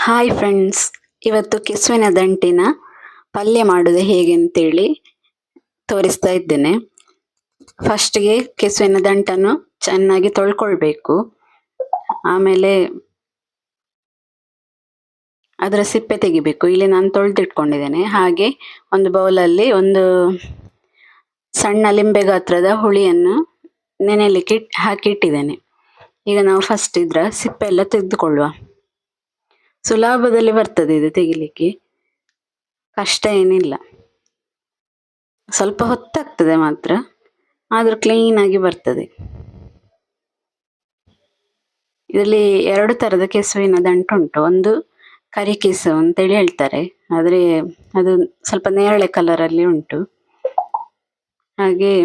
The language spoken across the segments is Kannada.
ಹಾಯ್ ಫ್ರೆಂಡ್ಸ್ ಇವತ್ತು ಕೆಸುವಿನ ದಂಟಿನ ಪಲ್ಯ ಮಾಡೋದು ಹೇಗೆ ಅಂತೇಳಿ ತೋರಿಸ್ತಾ ಇದ್ದೇನೆ. ಫಸ್ಟ್ಗೆ ಕೆಸುವಿನ ದಂಟನ್ನು ಚೆನ್ನಾಗಿ ತೊಳ್ಕೊಳ್ಬೇಕು. ಆಮೇಲೆ ಅದರ ಸಿಪ್ಪೆ ತೆಗಿಬೇಕು. ಇಲ್ಲಿ ನಾನು ತೊಳೆದಿಟ್ಕೊಂಡಿದ್ದೇನೆ. ಹಾಗೆ ಒಂದು ಬೌಲಲ್ಲಿ ಒಂದು ಸಣ್ಣ ಲಿಂಬೆ ಗಾತ್ರದ ಹುಳಿಯನ್ನು ನೆನೆಯಲಿಕ್ಕೆ ಹಾಕಿಟ್ಟಿದ್ದೇನೆ. ಈಗ ನಾವು ಫಸ್ಟ್ ಇದ್ರ ಸಿಪ್ಪೆ ಎಲ್ಲ ತೆಗೆದುಕೊಳ್ಳುವ. ಸುಲಭದಲ್ಲಿ ಬರ್ತದೆ ಇದು ತೆಗಿಲಿಕ್ಕೆ. ಕಷ್ಟ ಏನಿಲ್ಲ. ಸ್ವಲ್ಪ ಹೊತ್ತಾಗ್ತದೆ ಮಾತ್ರ, ಆದರೂ ಕ್ಲೀನ್ ಆಗಿ ಬರ್ತದೆ. ಇದರಲ್ಲಿ ಎರಡು ತರದ ಕೆಸುವಿನ ದಂಟು ಉಂಟು. ಒಂದು ಕರಿ ಕೆಸು ಅಂತೇಳಿ ಹೇಳ್ತಾರೆ. ಆದ್ರೆ ಅದು ಸ್ವಲ್ಪ ನೇರಳೆ ಕಲರ್ ಅಲ್ಲಿ ಉಂಟು. ಹಾಗೆ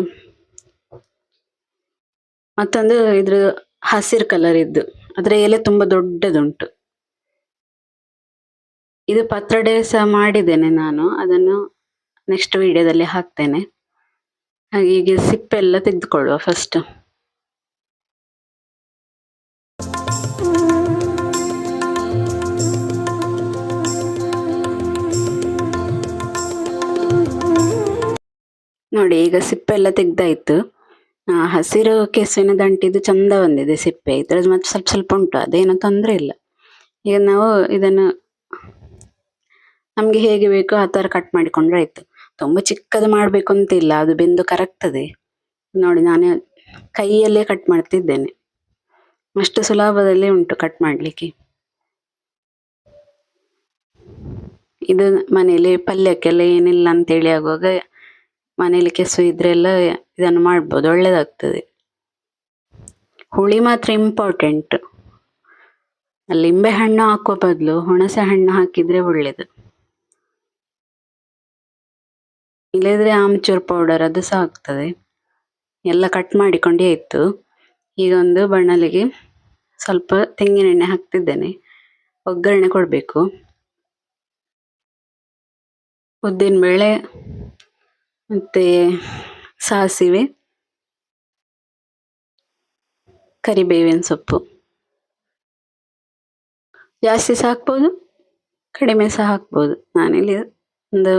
ಮತ್ತೊಂದು ಇದ್ರ ಹಸಿರು ಕಲರ್ ಇದ್ದು. ಅದರ ಎಲೆ ತುಂಬಾ ದೊಡ್ಡದುಂಟು. ಇದು ಪತ್ರೊಡೆ ಸಹ ಮಾಡಿದ್ದೇನೆ ನಾನು. ಅದನ್ನು ನೆಕ್ಸ್ಟ್ ವಿಡಿಯೋದಲ್ಲಿ ಹಾಕ್ತೇನೆ. ಹಾಗೆ ಸಿಪ್ಪೆ ಎಲ್ಲ ತೆಗೆದುಕೊಳ್ಳುವ ಫಸ್ಟ್ ನೋಡಿ, ಈಗ ಸಿಪ್ಪೆ ಎಲ್ಲ ತೆಗ್ದಾಯ್ತು. ಹಸಿರು ಕೆಸುವಿನ ದಂಟಿದು ಚಂದ ಬಂದಿದೆ ಸಿಪ್ಪೆ ಇದ್ರದ್ದು ಮತ್ತೆ ಸ್ವಲ್ಪ ಸ್ವಲ್ಪ ಉಂಟು, ಅದೇನು ತೊಂದ್ರೆ ಇಲ್ಲ. ಈಗ ನಾವು ಇದನ್ನು ನಮ್ಗೆ ಹೇಗೆ ಬೇಕೋ ಆ ಥರ ಕಟ್ ಮಾಡಿಕೊಂಡ್ರೆ ಆಯ್ತು. ತುಂಬಾ ಚಿಕ್ಕದು ಮಾಡಬೇಕು ಅಂತ ಇಲ್ಲ, ಅದು ಬೆಂದು ಕರಗ್ತದೆ. ನೋಡಿ, ನಾನು ಕೈಯಲ್ಲೇ ಕಟ್ ಮಾಡ್ತಿದ್ದೇನೆ. ಅಷ್ಟು ಸುಲಭದಲ್ಲೇ ಉಂಟು ಕಟ್ ಮಾಡ್ಲಿಕ್ಕೆ. ಇದು ಮನೇಲಿ ಪಲ್ಯಕ್ಕೆಲ್ಲ ಏನಿಲ್ಲ ಅಂತೇಳಿ ಆಗುವಾಗ ಮನೇಲಿ ಕೆಸು ಇದ್ರೆಲ್ಲ ಇದನ್ನು ಮಾಡ್ಬೋದು, ಒಳ್ಳೇದಾಗ್ತದೆ. ಹುಳಿ ಮಾತ್ರ ಇಂಪಾರ್ಟೆಂಟ್ ಲಿಂಬೆ ಹಣ್ಣು ಹಾಕೋ ಬದಲು ಹುಣಸೆ ಹಣ್ಣು ಹಾಕಿದ್ರೆ ಒಳ್ಳೇದು. ಇಲ್ಲದ್ರೆ ಆಮ್ಚೂರ್ ಪೌಡರ್ ಅದು ಸಹ ಆಗ್ತದೆ. ಎಲ್ಲ ಕಟ್ ಮಾಡಿಕೊಂಡೇ ಇತ್ತು. ಈಗ ಒಂದು ಬಣ್ಣಲಿಗೆ ಸ್ವಲ್ಪ ತೆಂಗಿನೆಣ್ಣೆ ಹಾಕ್ತಿದ್ದೇನೆ. ಒಗ್ಗರಣೆ ಕೊಡಬೇಕು. ಉದ್ದಿನಬೇಳೆ ಮತ್ತೆ ಸಾಸಿವೆ, ಕರಿಬೇವಿನ ಸೊಪ್ಪು. ಜಾಸ್ತಿ ಸಹ ಹಾಕ್ಬೋದು, ಕಡಿಮೆ ಸಹ ಹಾಕ್ಬೋದು. ನಾನಿಲ್ಲಿ ಒಂದು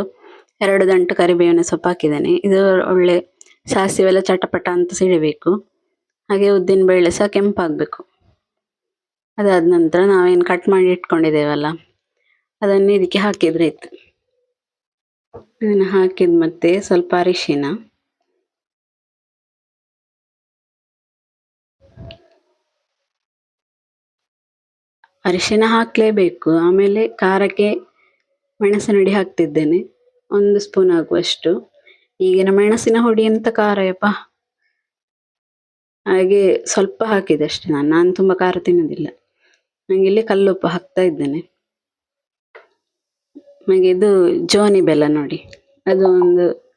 ಎರಡು ದಂಟು ಕರಿಬೇವಿನ ಸೊಪ್ಪು ಹಾಕಿದ್ದೇನೆ. ಇದು ಒಳ್ಳೆ ಸಾಸಿವೆ ಎಲ್ಲ ಚಟಪಟ ಅಂತ ಸಿಡಿಬೇಕು ಹಾಗೆ ಉದ್ದಿನ ಬೇಳೆ ಸಹ ಕೆಂಪಾಗಬೇಕು. ಅದಾದ ನಂತರ ನಾವೇನು ಕಟ್ ಮಾಡಿ ಇಟ್ಕೊಂಡಿದ್ದೇವಲ್ಲ, ಅದನ್ನು ಇದಕ್ಕೆ ಹಾಕಿದ್ರೆ ಇತ್ತು ಇದನ್ನು ಹಾಕಿದ ಮತ್ತೆ ಸ್ವಲ್ಪ ಅರಿಶಿನ ಅರಿಶಿನ ಹಾಕಲೇಬೇಕು. ಆಮೇಲೆ ಖಾರಕ್ಕೆ ಮೆಣಸಿನ ಹುಡಿ ಹಾಕ್ತಿದ್ದೇನೆ. ಒಂದು ಸ್ಪೂನ್ ಆಗುವಷ್ಟು. ಈಗಿನ ಮೆಣಸಿನ ಹುಡಿ ಅಂತ ಖಾರ ಯಪ್ಪ ಹಾಗೆ ಸ್ವಲ್ಪ ಹಾಕಿದೆ ಅಷ್ಟೇ ನಾನು. ನಾನು ತುಂಬಾ ಖಾರ ತಿನ್ನೋದಿಲ್ಲ. ನಂಗೆ ಇಲ್ಲಿ ಕಲ್ಲುಪ್ಪು ಹಾಕ್ತಾ ಇದ್ದೇನೆ. ನನಗೆ ಇದು ಜೋನಿ ಬೆಲ್ಲ ನೋಡಿ. ಅದು ಒಂದು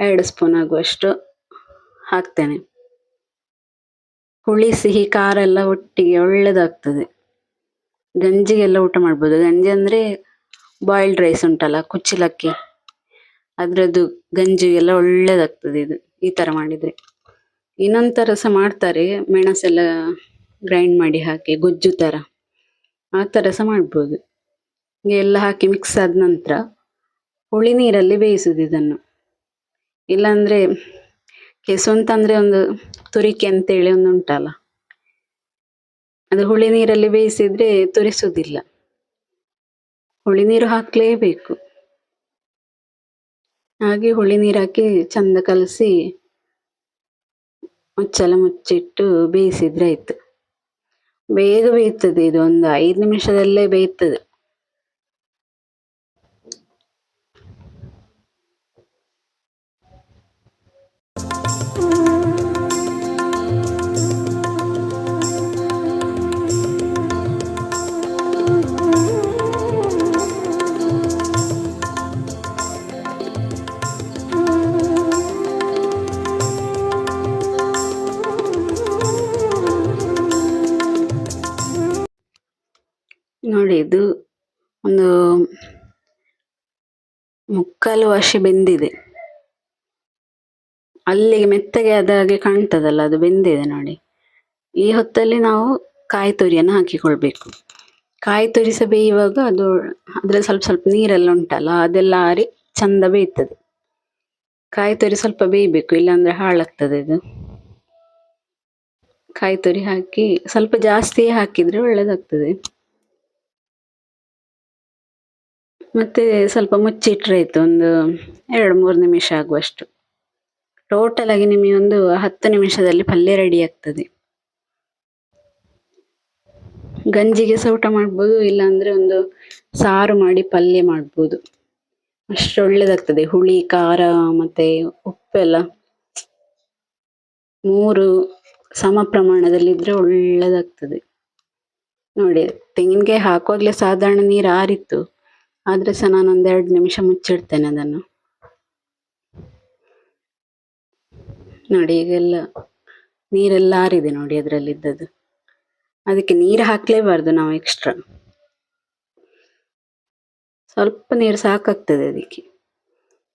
ಎರಡು ಸ್ಪೂನ್ ಆಗುವಷ್ಟು ಹಾಕ್ತೇನೆ. ಹುಳಿ, ಸಿಹಿ, ಖಾರ ಎಲ್ಲ ಒಟ್ಟಿಗೆ ಒಳ್ಳೇದಾಗ್ತದೆ. ಗಂಜಿಗೆಲ್ಲ ಊಟ ಮಾಡ್ಬೋದು. ಗಂಜಿ ಅಂದ್ರೆ ಬಾಯ್ಲ್ಡ್ ರೈಸ್ ಉಂಟಲ್ಲ, ಕುಚ್ಚಿಲಕ್ಕಿ. ಅದ್ರದ್ದು ಗಂಜಿ ಎಲ್ಲ ಒಳ್ಳೇದಾಗ್ತದೆ ಇದು, ಈ ತರ ಮಾಡಿದ್ರೆ. ಇನ್ನೊಂದ್ ತರ ಸಹ ಮಾಡ್ತಾರೆ ಮೆಣಸೆಲ್ಲ ಗ್ರೈಂಡ್ ಮಾಡಿ ಹಾಕಿ, ಗೊಜ್ಜು ತರ. ಆ ತರ ಸಹ ಮಾಡ್ಬೋದು. ಎಲ್ಲ ಹಾಕಿ ಮಿಕ್ಸ್ ಆದ ನಂತರ ಹುಳಿ ನೀರಲ್ಲಿ ಬೇಯಿಸುದು ಇದನ್ನು. ಇಲ್ಲಾಂದ್ರೆ ಕೆಸು ಅಂತಂದ್ರೆ ಒಂದು ತುರಿಕೆ ಅಂತೇಳಿ ಒಂದು ಉಂಟಲ್ಲ. ಅದು ಹುಳಿ ನೀರಲ್ಲಿ ಬೇಯಿಸಿದ್ರೆ ತುರಿಸುದಿಲ್ಲ. ಹುಳಿ ನೀರು ಹಾಕ್ಲೇಬೇಕು. ಹಾಗೆ ಹುಳಿ ನೀರು ಹಾಕಿ ಚಂದ ಕಲಸಿ ಮುಚ್ಚಲ ಮುಚ್ಚಿಟ್ಟು ಬೇಯಿಸಿದ್ರೆ ಆಯ್ತು. ಬೇಗ ಬೇಯ್ತದೆ ಇದು ಒಂದು ಐದು ನಿಮಿಷದಲ್ಲೇ ಬೇಯ್ತದೆ. ಮುಕ್ಕಾಲು ವಾಶಿ ಬೆಂದಿದೆ. ಅಲ್ಲಿಗೆ ಮೆತ್ತಗೆ ಆದ ಹಾಗೆ ಕಾಣ್ತದಲ್ಲ, ಅದು ಬೆಂದಿದೆ ನೋಡಿ. ಈ ಹೊತ್ತಲ್ಲಿ ನಾವು ಕಾಯಿ ತುರಿಯನ್ನು ಹಾಕಿಕೊಳ್ಬೇಕು. ಕಾಯಿ ತುರಿ ಸಹ ಬೇಯುವಾಗ ಅದು ಅದ್ರಲ್ಲಿ ಸ್ವಲ್ಪ ಸ್ವಲ್ಪ ನೀರೆಲ್ಲ ಉಂಟಲ್ಲ, ಅದೆಲ್ಲ ಆರಿ ಚಂದ ಬೇಯ್ತದೆ. ಕಾಯಿ ತುರಿ ಸ್ವಲ್ಪ ಬೇಯಬೇಕು, ಇಲ್ಲಾಂದ್ರೆ ಹಾಳಾಗ್ತದೆ ಇದು ಕಾಯಿ ತುರಿ ಹಾಕಿ ಸ್ವಲ್ಪ ಜಾಸ್ತಿಯೇ ಹಾಕಿದ್ರೆ ಒಳ್ಳೇದಾಗ್ತದೆ. ಮತ್ತೆ ಸ್ವಲ್ಪ ಮುಚ್ಚಿಟ್ರೆ ಆಯ್ತು, ಒಂದು ಎರಡು ಮೂರು ನಿಮಿಷ ಆಗುವಷ್ಟು. ಟೋಟಲ್ ಆಗಿ ನಿಮಗೆ ಒಂದು ಹತ್ತು ನಿಮಿಷದಲ್ಲಿ ಪಲ್ಯ ರೆಡಿ ಆಗ್ತದೆ. ಗಂಜಿಗೆ ಸಹ ಊಟ ಮಾಡ್ಬೋದು, ಇಲ್ಲಾಂದ್ರೆ ಒಂದು ಸಾರು ಮಾಡಿ ಪಲ್ಯ ಮಾಡ್ಬೋದು. ಅಷ್ಟು ಒಳ್ಳೇದಾಗ್ತದೆ. ಹುಳಿ, ಖಾರ, ಮತ್ತೆ ಉಪ್ಪೆಲ್ಲ. ಮೂರು ಸಮ ಪ್ರಮಾಣದಲ್ಲಿದ್ರೆ ಒಳ್ಳೇದಾಗ್ತದೆ. ನೋಡಿ, ತೆಂಗಿನಕಾಯಿ ಹಾಕುವಾಗ್ಲೇ ಸಾಧಾರಣ ನೀರು ಆರಿತ್ತು. ಆದ್ರೆ ಸಹ ನಾನು ಒಂದೆರಡು ನಿಮಿಷ ಮುಚ್ಚಿಡ್ತೇನೆ ಅದನ್ನು. ನೋಡಿ, ಈಗೆಲ್ಲ ನೀರೆಲ್ಲ ಆರಿದೆ ನೋಡಿ ಅದರಲ್ಲಿದ್ದದ್ದು. ಅದಕ್ಕೆ ನೀರು ಹಾಕ್ಲೇಬಾರ್ದು ನಾವು ಎಕ್ಸ್ಟ್ರಾ ಸ್ವಲ್ಪ ನೀರು ಸಾಕಾಗ್ತದೆ ಅದಕ್ಕೆ.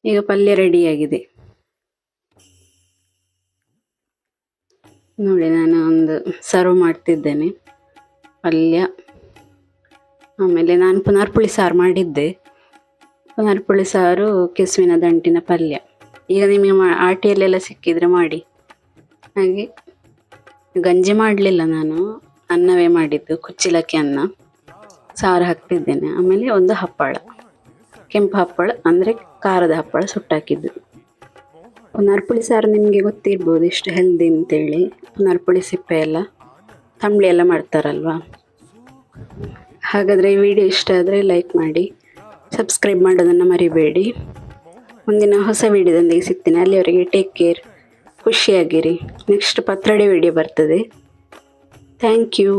ಈಗ ಪಲ್ಯ ರೆಡಿ ಆಗಿದೆ. ನೋಡಿ, ನಾನು ಒಂದು ಸರ್ವ್ ಮಾಡ್ತಿದ್ದೇನೆ. ಪಲ್ಯ. ಆಮೇಲೆ ನಾನು ಪುನರ್ಪುಳಿ ಸಾರು ಮಾಡಿದ್ದೆ. ಪುನರ್ಪುಳಿ ಸಾರು ಕೆಸುವಿನ ದಂಟಿನ ಪಲ್ಯ. ಈಗ ನಿಮಗೆ ಮಾ, ಆಟಿಯಲ್ಲೆಲ್ಲ ಸಿಕ್ಕಿದರೆ ಮಾಡಿ. ಹಾಗೆ ಗಂಜಿ ಮಾಡಲಿಲ್ಲ ನಾನು. ಅನ್ನವೇ ಮಾಡಿದ್ದು, ಕುಚ್ಚಿಲಕ್ಕಿ ಅನ್ನ. ಸಾರು ಹಾಕ್ತಿದ್ದೇನೆ. ಆಮೇಲೆ ಒಂದು ಹಪ್ಪಳ. ಕೆಂಪು ಹಪ್ಪಳ, ಅಂದರೆ ಖಾರದ ಹಪ್ಪಳ ಸುಟ್ಟಾಕಿದ್ದು. ಪುನರ್ಪುಳಿ ಸಾರು ನಿಮಗೆ ಗೊತ್ತಿರ್ಬೋದು ಎಷ್ಟು ಹೆಲ್ದಿ ಅಂತೇಳಿ. ಪುನರ್ಪುಳಿ ಸಿಪ್ಪೆ ಎಲ್ಲ, ತಂಬಳಿ ಎಲ್ಲ ಮಾಡ್ತಾರಲ್ವಾ? ಹಾಗಾದರೆ ಈ ವಿಡಿಯೋ ಇಷ್ಟ ಆದರೆ ಲೈಕ್ ಮಾಡಿ ಸಬ್ಸ್ಕ್ರೈಬ್ ಮಾಡೋದನ್ನು ಮರಿಬೇಡಿ. ಮುಂದಿನ ಹೊಸ ವಿಡಿಯೋದೊಂದಿಗೆ ಸಿಗ್ತೀನಿ. ಅಲ್ಲಿವರೆಗೆ ಟೇಕ್ ಕೇರ್ ಖುಷಿಯಾಗಿರಿ. ನೆಕ್ಸ್ಟ್ ಪತ್ರೊಡೆ ವಿಡಿಯೋ ಬರ್ತದೆ. Thank you